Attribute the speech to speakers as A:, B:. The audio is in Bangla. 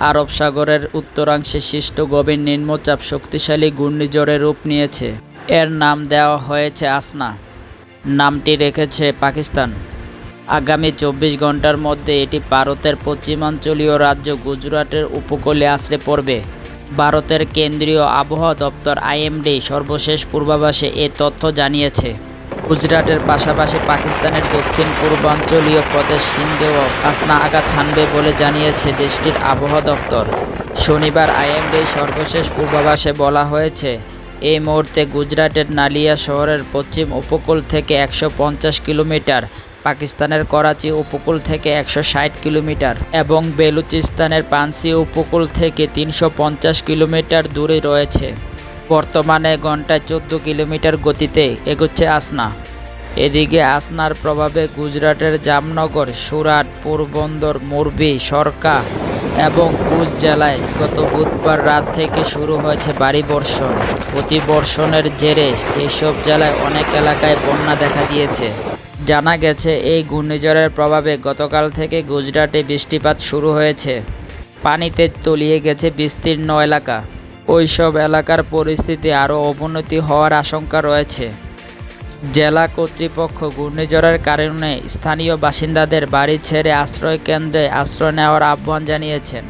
A: আরব সাগরের উত্তরাংশে সৃষ্ট গভীর নিম্নচাপ শক্তিশালী ঘূর্ণিঝড়ে রূপ নিয়েছে। এর নাম দেওয়া হয়েছে আসনা। নামটি রেখেছে পাকিস্তান। আগামী চব্বিশ ঘণ্টার মধ্যে এটি ভারতের পশ্চিমাঞ্চলীয় রাজ্য গুজরাটের উপকূলে আছড়ে পড়বে। ভারতের কেন্দ্রীয় আবহাওয়া দপ্তর আইএমডি সর্বশেষ পূর্বাভাসে এ তথ্য জানিয়েছে। গুজরাটের পাশাপাশি পাকিস্তানের দক্ষিণ পূর্বাঞ্চলীয় প্রদেশ সিন্ধেও আসনা আঘাত হানবে বলে জানিয়েছে দেশটির আবহাওয়া দপ্তর। শনিবার আইএমডি সর্বশেষ পূর্বাভাসে বলা হয়েছে, এই মুহূর্তে গুজরাটের নালিয়া শহরের পশ্চিম উপকূল থেকে একশো পঞ্চাশ কিলোমিটার, পাকিস্তানের করাচি উপকূল থেকে একশো ষাট কিলোমিটার এবং বেলুচিস্তানের পানসি উপকূল থেকে তিনশো পঞ্চাশ কিলোমিটার দূরে রয়েছে। বর্তমানে ঘন্টায় চোদ্দ কিলোমিটার গতিতে এগোচ্ছে আসনা। এদিকে আসনার প্রভাবে গুজরাটের জামনগর, সুরাট, পোরবন্দর, মুরবি, সরকা এবং কুচ জেলায় গত বুধবার রাত থেকে শুরু হয়েছে ভারী বর্ষণ। অতি বর্ষণের জেরে এইসব জেলায় অনেক এলাকায় বন্যা দেখা দিয়েছে। জানা গেছে, এই ঘূর্ণিঝড়ের প্রভাবে গতকাল থেকে গুজরাটে বৃষ্টিপাত শুরু হয়েছে। পানিতে তলিয়ে গেছে বিস্তীর্ণ এলাকা। ওইসব এলাকার পরিস্থিতি আরও অবনতি হওয়ার আশঙ্কা রয়েছে। জেলা কর্তৃপক্ষ ঘূর্ণিঝড়ের কারণে স্থানীয় বাসিন্দাদের বাড়ি ছেড়ে আশ্রয় কেন্দ্রে আশ্রয় নেওয়ার আহ্বান জানিয়েছেন।